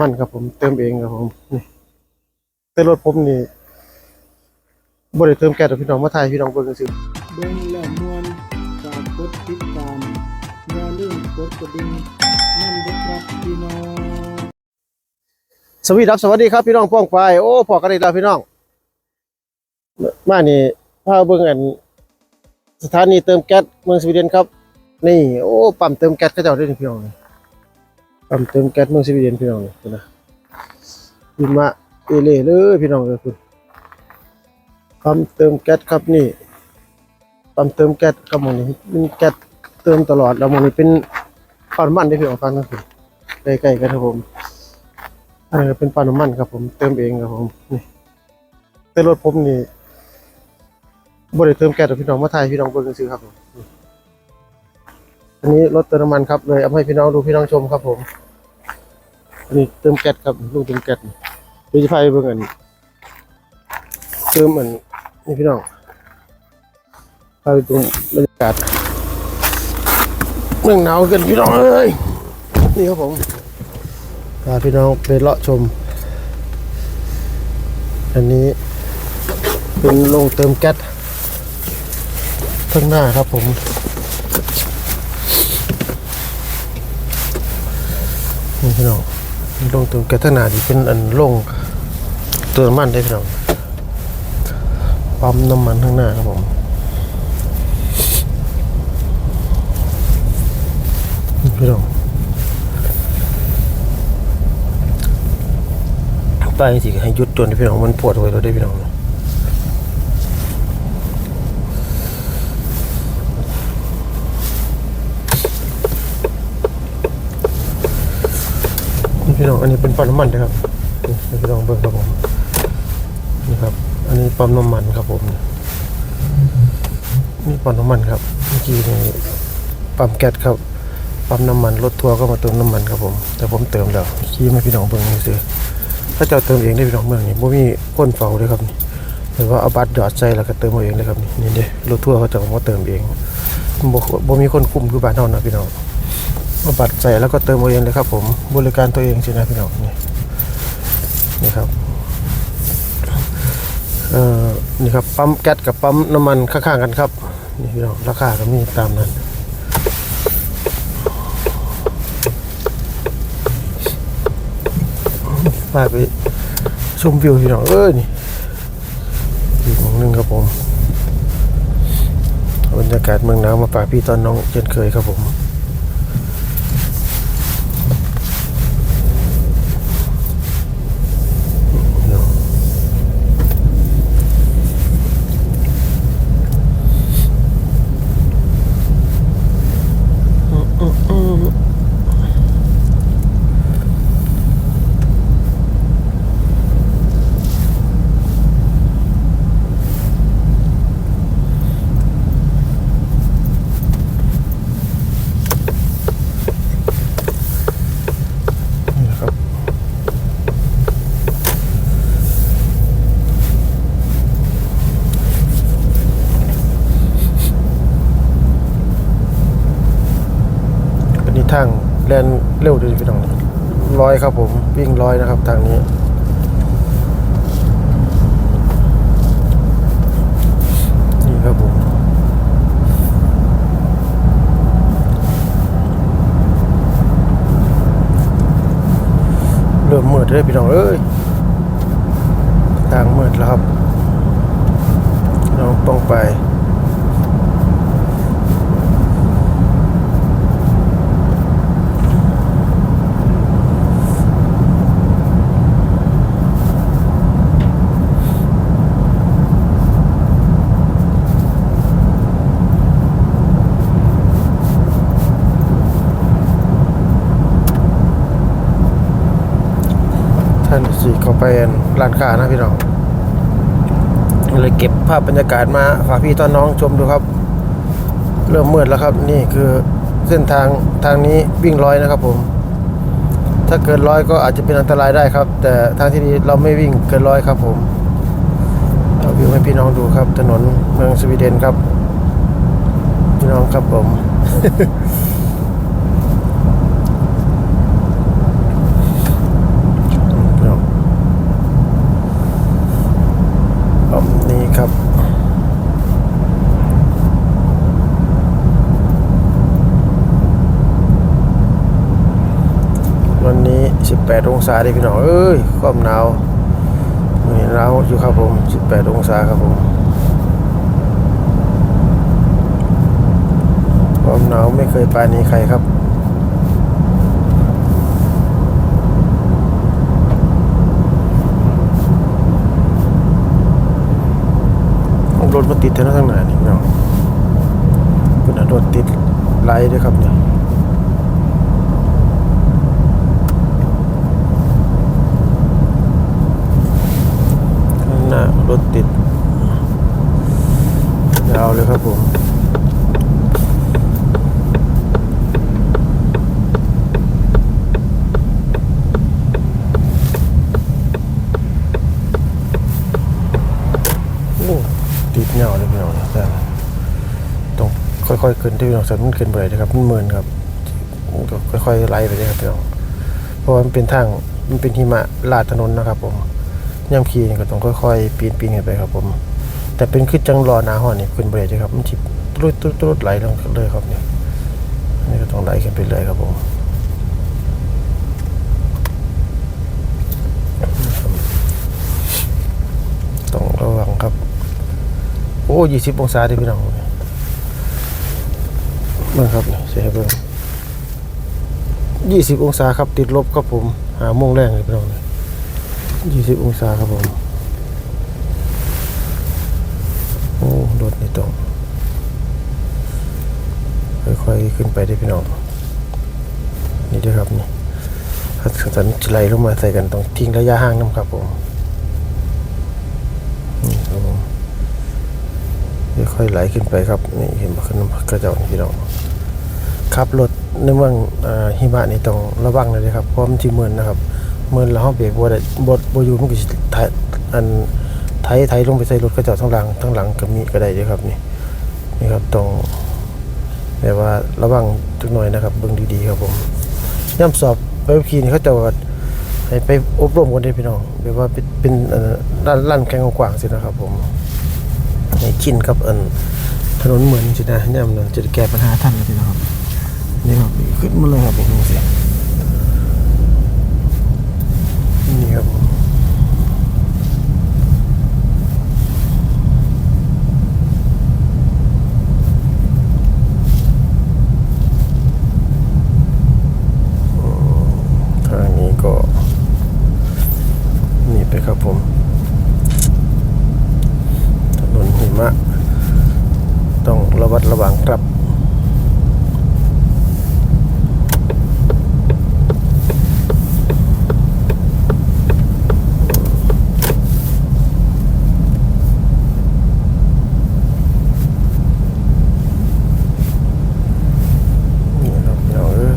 มันครับผมเติมเองครับผมนี่แต่รถผมนี่บ่ได้เติมแก๊สหรอกพี่น้องมาถ่ายให้พี่น้องเบิ่งซื่อเบิ่งแล้วมวนฝากกดติดตามอย่าลืมกดกระดิ่งนั่นเด้อครับพี่น้องสวัสดีครับสวัสดีครับพี่น้องป้องปายโอ้พอกันอีกแล้วพี่น้อง มานี่พาเบิ่งอันสถานีเติมแก๊สเมืองสวีเดนครับ นี่ โอ้ปั๊มเติมแก๊สเขาเจ้าเด้นี่พี่น้องนี่ ปั๊มเติมแก๊สเมื่อสวีเดนพี่น้องนี่คุณนะยินมาเอเล่เลยพี่น้องเลยคุณปั๊มเติมแก๊สครับนี่ปั๊มเติมแก๊สครับมองนี้เป็นแก๊สเติมตลอดแล้วมองนี้เป็นปั๊มน้ำมันได้พี่น้องฟังกันคุณใกล้ๆกันครับผมอันนี้เป็นปั๊มน้ำมันครับ ผมเติมเองครับผมนี่แต่รถผมนี่บ่ได้เติมแก๊สหรอพี่น้องมาถ่ายพี่น้องเบิ่งซื่อครับผมอันนี้รถเติมน้ำมันครับเลยเอาให้พี่น้องดูพี่น้องชมครับผม อันนี้เติมแก๊สครับลูกเติมแก๊สเดี๋ยวจะพาไปเบิ่งอันเติมอันนี่พี่น้องพาไปดูบรรยากาศเมืองหนาวกันพี่น้องเอ้ยนี่ครับผมพาพี่น้องไปเลาะชม อันนี้เป็นโรงเติมแก๊สข้างหน้าครับผมนี่พี่น้อง ลงตรงแก๊สข้างหน้าที่เป็นอันลงเติมน้ำมันได้พี่น้องปั๊มน้ำมันข้างหน้าครับผมพี่น้องป้ายสิให้ยุดจนพี่น้องมันปวดหัวเราได้พี่น้อง อันนี้เป็นปั๊มน้ำมันนะครับนี่พี่น้องเบิ่งครับผมนี่ครับ อันนี้ปั๊มน้ำมันครับผมนี่ปั๊มน้ำมันครับเมื่อกี้นี่ปั๊มแก๊สครับปั๊มน้ำมันรถทัวร์ก็มาเติมน้ำมันครับผม แต่ผมเติมแล้วขี่มาพี่น้องเบิ่งนี่สิถ้าจ้าเติมเองได้พี่น้องเมืองนี่บ่มีคนเฝ้าเลยครับนี่หรือว่าเอาบัตรหยอดใส่แล้วก็เติมเอาเองเลยครับนี่นี่เด้รถทัวร์เขาจะมาเติมเองบ่บ่มีคนคุมคือบ้านเฮานะพี่น้อง เอาบัตรใส่แล้วก็เติมเองเลยครับ ผมบริการตัวเองสินะพี่น้องนี่นี่ครับเอ่อนี่ครับปั๊มแก๊สกับปั๊มน้ำมันข้างๆกันครับนี่พี่น้องราคาก็มีตามนั้นพาไปชมวิวพี่น้องเอ้ยนี่อีกมองนึงครับผมบรรยากาศเมืองหนาวมาฝากพี่ตอนน้องเช่นเคยครับผม ทางแลนเร็วดีพี่น้องร้อยครับผมวิ่งร้อยนะครับทางนี้นี่ครับผมเริ่มมืดเลยพี่น้องเอ้ยทางมืดแล้วครับ เราต้องไป ท่านสี่เข้าไป ร้านค้านะพี่น้องเลยเก็บภาพบรรยากาศมาฝากพี่ตอนน้องชมดูครับ เริ่มมืดแล้วครับ นี่คือเส้นทางทางนี้วิ่งร้อยนะครับผม ถ้าเกินร้อยก็อาจจะเป็นอันตรายได้ครับ แต่ทางที่ดีเราไม่วิ่งเกินร้อยครับผมเอาวิวให้พี่น้องดูครับ ถนนเมืองสวีเดนครับ พี่น้องครับผม 18 องศาด้พี่น้องเอ้ยความหนาวมื้อนี้หนาวอยู่ครับผม 18 องศาครับผมความหนาวไม่เคยปานีใครครับรถมาติดแถวข้างหน้านี่พี่น้องเป็นรถติดไล่ด้วยครับเนี่ยข้างหน้าร ถติดยาวเลยครับผมโอ้ติดเงาเลยพี่น้องแต่ต้องค่อยๆขึ้นที่พี่น้องสันมันขึ้นไปเลยครับมันเมินครับค่อยๆไล่ไปเลยครับพี่น้องเพราะว่ามันเป็นทางมันเป็นหิมะลาดถนนนะครับผม ย่ำขี่นี่ก็ต้องค่อยๆ ปีนปีนขึ้นไปครับผม แต่เป็นขึ้นจังรอหนาห่อนี่ขึ้นไปเลยครับมันจิบตุดตุดตุดไหลลงเลยครับเนี่ยนี่ก็ต้องไหลขึ้นไปเลยครับผมต้องระวังครับ โอ้ยี่สิบองศาเดิพี่น้องเบิ่งครับนี่ใช่เบิ่งยี่สิบองศาครับติดลบครับผม หาโมงแรงเลยพี่น้องยี่ สิบองศาครับผม โอ้รถนี่ต้องค่อยๆขึ้นไปได้พี่น้อง นี่ด้วยครับนี่ถ้าสันจไหลลงมาใส่กันต้องทิ้งระยะห่างน้ำครับผมนี่ครับผมค่อยๆไหลขึ้นไปครับนี่เห็นบ่ขึ้นกระเจ้าพี่น้องขับรถในเมืองอ่าหิมะนี่ต้องระวังเลยนะครับเพราะมันสิเมินนะครับ มินแล้วเฮาเบรกบ่ได้บ่บ่อยู่มันก็สิไถอันไถไถลงไปใส่รถกระจ้าทั้งหลังทั้งหลังก็มีก็ได้เด้ครับนี่นี่ครับต้องแบบว่าระวังจักหน่อยนะครับเบิ่งดีๆครับผมย่ำสอบไปขับขี่นี่เขาจะว่าให้ไปอบรมกันเด้พี่น้องแบบว่าเป็นเป็นเอ่อร้านร้านแข่งกว้างสินะครับผมให้ชินกับอันถนนเหมือนจินะเนี่ยมันจะแก้ปัญหาทันเลยนะครับนี่ครับขึ้นมาเลยครับผมดูสินี่ครับผมอืมทางนี้ก็นี่ไปครับผม ถนนหิ มะ ต้องระวัดระวังครับ นี่ครับพี่น้องเอ้ย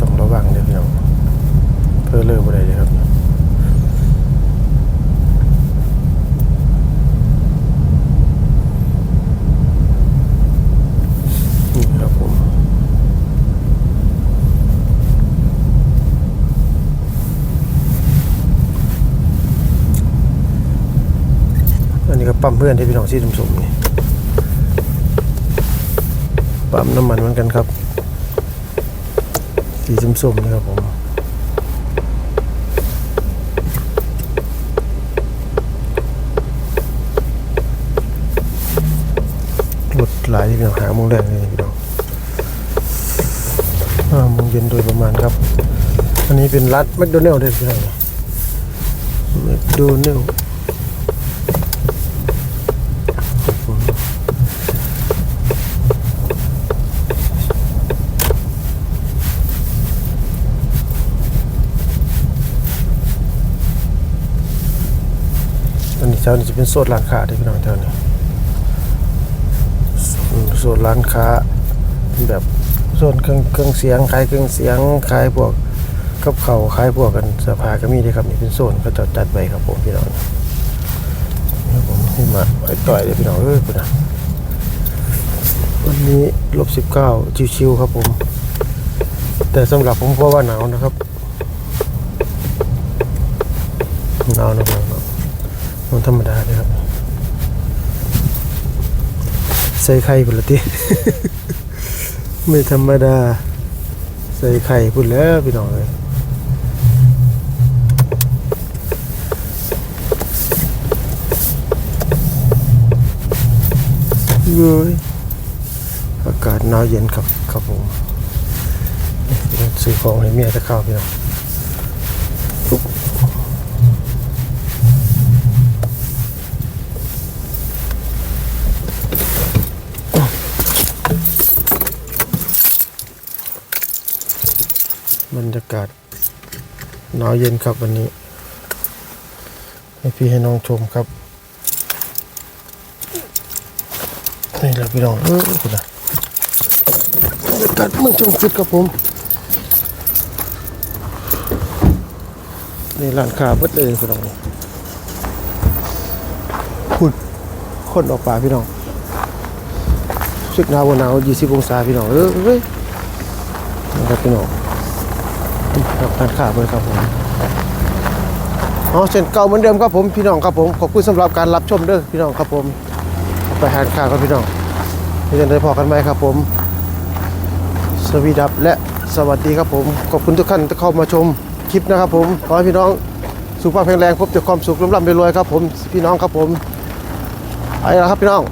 ต้องระวังเด้อพี่น้องเพื่อเลิกอะไรเลยครับ นี่ครับผมอั นี้ก็ปั๊มเพื่อนที่พี่น้องที่สมๆนี่ปั๊มน้ำมันเหมือนกันครับ สีส้มๆนี่ครับผมรถหลายที่พี่น้องหาโมงแรกเลยพี่น้องห้าโมงเย็นโดยประมาณครับ อันนี้เป็นร้านแมคโดนัลด์เด้อพี่น้องแมคโดนัลด์ อันนี้เจ้านี่จะเป็นโซนร้านค้าเด้อพี่น้องเจ้านี่โซนร้านค้าเป็นแบบส่วนเครื่องเครื่องเสียงขายเครื่องเสียงขายพวกกับเขาขายพวกกันสื้อผ้าก็มีด้วยครับนี่เป็นโซนเขาจะจัดไว้ครับผมพี่น้องนี่ครับผมนี่มาไอ้ต่อยเลยพี่น้องเอ้ยคุณนะวันนี้ลบสิบเก้าชิวๆครับผม แต่สำหรับผมเพราะว่าหนาวนะครับหนาวนะหนา ขอธรรมดาเลยครับ ใส่ไข่พุ่นละติ ไม่ธรรมดา ใส่ไข่พุ่นแล้วพี่น้องเลยเย้ยอากาศหนาวเย็นครับครับผมซื้อของให้เมียจะเข้าพี่น้อง รรยากาศหนาวเย็นครับวันนี้ ให้พี่ให้น้องชมครับนี่แหละพี่น้องเออคุณนะบรรยากาศเมืองชมพิษครับผมนี่ร้านค้าเบิดเลยพี่น้องคุณคนออกป่าพี่น้องชุดหนาวหนาว20องศาพี่น้องเออเว้ยนะครับพี่น้อง รับร้านค้าเบิดครับผมอ๋อเช่นเก่าเหมือนเดิมครับผมพี่น้องครับผมขอบคุณสำหรับการรับชมเด้อพี่น้องครับผมไปหาข้าวครับพี่น้องเราจะได้พอกันไหมครับผม สวีดับและสวัสดีครับผม ขอบคุณทุกท่านที่เข้ามาชมคลิปนะครับผมขอให้พี่น้องสุขภาพแข็งแรงพบแต่ความสุขร่ำรวยครับผมพี่น้องครับผมไปแล้วครับพี่น้อง